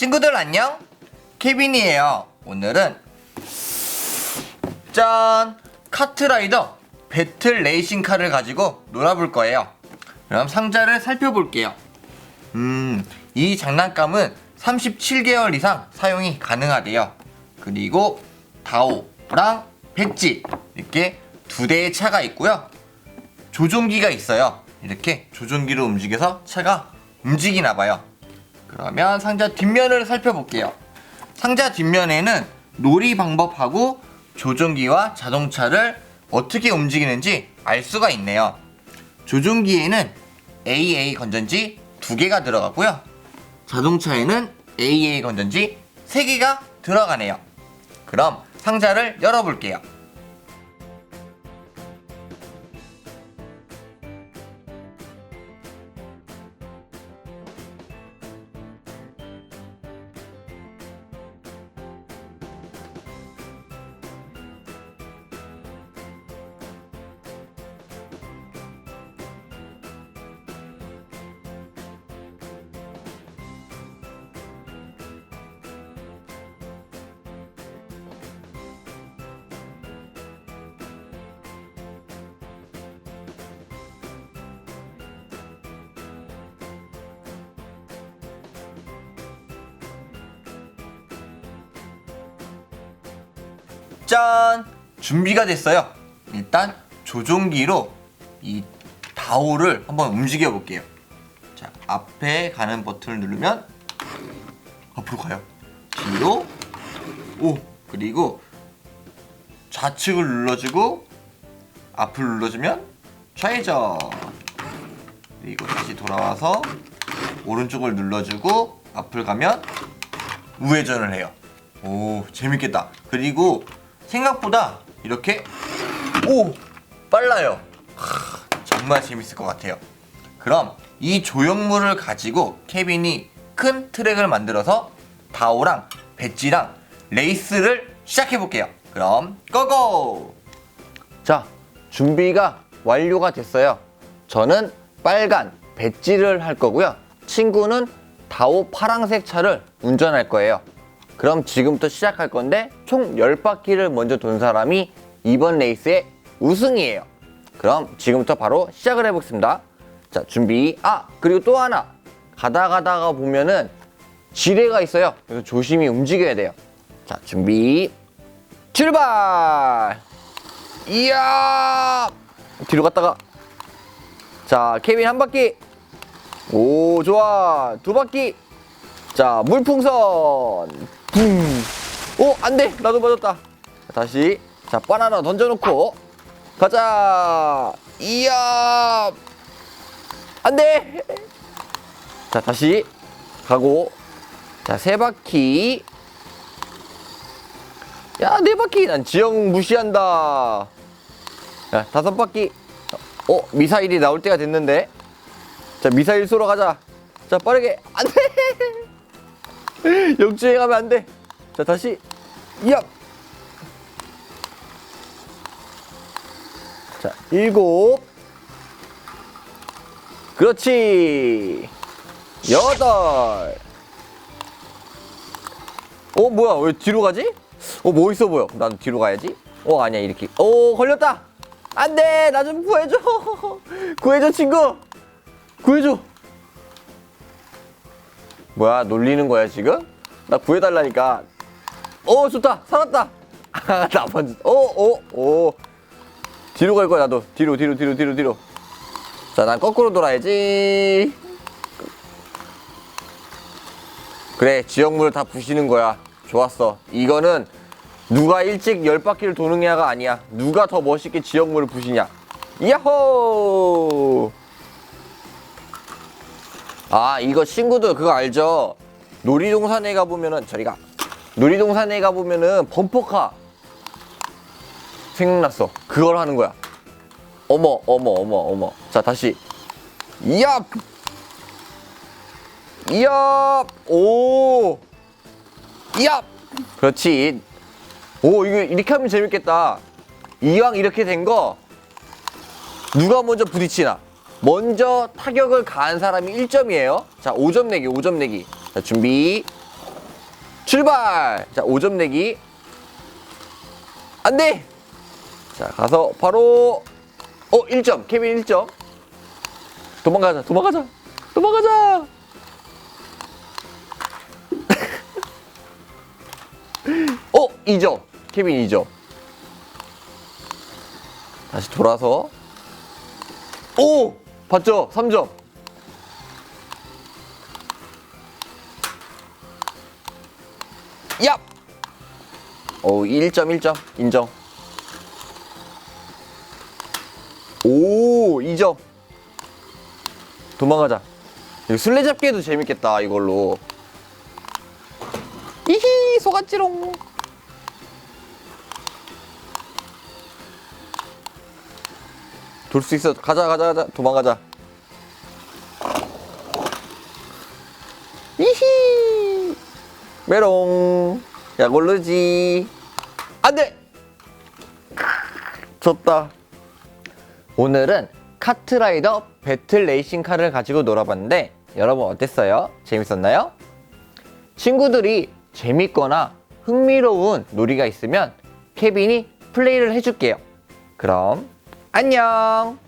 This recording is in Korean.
친구들 안녕? 케빈이에요. 오늘은 짠! 카트라이더 배틀 레이싱 카를 가지고 놀아볼 거예요. 그럼 상자를 살펴볼게요. 음, 이 장난감은 37개월 이상 사용이 가능하대요. 그리고 다오랑 배지 이렇게 두 대의 차가 있고요. 조종기가 있어요. 이렇게 조종기로 움직여서 차가 움직이나 봐요. 그러면 상자 뒷면을 살펴볼게요. 상자 뒷면에는 놀이 방법하고 조종기와 자동차를 어떻게 움직이는지 알 수가 있네요. 조종기에는 AA 건전지 두 개가 들어가고요. 자동차에는 AA 건전지 세 개가 들어가네요. 그럼 상자를 열어볼게요. 짠! 준비가 됐어요. 일단 조종기로 이 다오를 한번 움직여 볼게요. 자, 앞에 가는 버튼을 누르면 앞으로 가요. 뒤로 오 그리고 좌측을 눌러주고 앞을 눌러주면 좌회전 그리고 다시 돌아와서 오른쪽을 눌러주고 앞을 가면 우회전을 해요. 오 재밌겠다. 그리고 생각보다 이렇게 오 빨라요. 하, 정말 재밌을 것 같아요. 그럼 이 조형물을 가지고 케빈이 큰 트랙을 만들어서 다오랑 배지랑 레이스를 시작해 볼게요. 그럼 고고! 자 준비가 완료가 됐어요. 저는 빨간 배지를 할 거고요. 친구는 다오 파랑색 차를 운전할 거예요. 그럼 지금부터 시작할 건데 총 10바퀴를 먼저 돈 사람이 이번 레이스의 우승이에요. 그럼 지금부터 바로 시작을 해보겠습니다. 자, 준비. 아, 그리고 또 하나. 가다 가다가 보면은 지뢰가 있어요. 그래서 조심히 움직여야 돼요. 자, 준비. 출발! 이야! 뒤로 갔다가. 자, 케빈 한 바퀴. 오, 좋아. 두 바퀴. 자, 물풍선. 붕. 오, 안 돼. 나도 맞았다. 자, 다시. 자, 바나나 던져놓고. 가자. 이야. 안 돼. 자, 다시. 가고. 자, 세 바퀴. 야, 네 바퀴. 난 지형 무시한다. 야, 다섯 바퀴. 어, 미사일이 나올 때가 됐는데. 자, 미사일 쏘러 가자. 자, 빠르게. 안 돼. 역주행 하면 안 돼. 자, 다시. 야. 자, 일곱. 그렇지. 여덟. 어, 뭐야? 왜 뒤로 가지? 어, 뭐 있어 보여. 나도 뒤로 가야지. 어, 아니야, 이렇게. 오, 걸렸다. 안 돼. 나 좀 구해줘. 구해줘, 친구. 구해줘. 뭐야 놀리는 거야 지금? 나 구해달라니까. 오 좋다. 살았다. 나 먼저 오오오 뒤로 갈 거야 나도. 뒤로 뒤로 뒤로 뒤로 뒤로. 자 난 거꾸로 돌아야지. 그래 지역물을 다 부시는 거야. 좋았어. 이거는 누가 일찍 열 바퀴를 도느냐가 아니야. 누가 더 멋있게 지역물을 부시냐. 야호 아 이거 친구들 그거 알죠? 놀이동산에 가보면은 저리가. 놀이동산에 가보면은 범퍼카 생각났어. 그걸 하는 거야. 어머 어머 어머 어머. 자 다시. 이압 이압 오! 이압 그렇지. 오 이거 이렇게 하면 재밌겠다. 이왕 이렇게 된 거 누가 먼저 부딪히나 먼저 타격을 가한 사람이 1점이에요. 자, 5점 내기, 5점 내기. 자, 준비. 출발! 자, 5점 내기. 안 돼! 자, 가서 바로, 어, 1점. 케빈 1점. 도망가자, 도망가자, 도망가자! 어, 2점. 케빈 2점. 다시 돌아서. 오! 봤죠? 3점. 얍! 오, 1점, 1점. 인정. 오, 2점. 도망가자. 이거 술래잡기 해도 재밌겠다, 이걸로. 이히, 속았지롱. 돌 수 있어. 가자, 가자, 가자. 도망가자. 이히. 메롱. 야, 골르지. 안 돼! 졌다. 오늘은 카트라이더 배틀 레이싱 카를 가지고 놀아봤는데 여러분 어땠어요? 재밌었나요? 친구들이 재밌거나 흥미로운 놀이가 있으면 케빈이 플레이를 해줄게요. 그럼 안녕!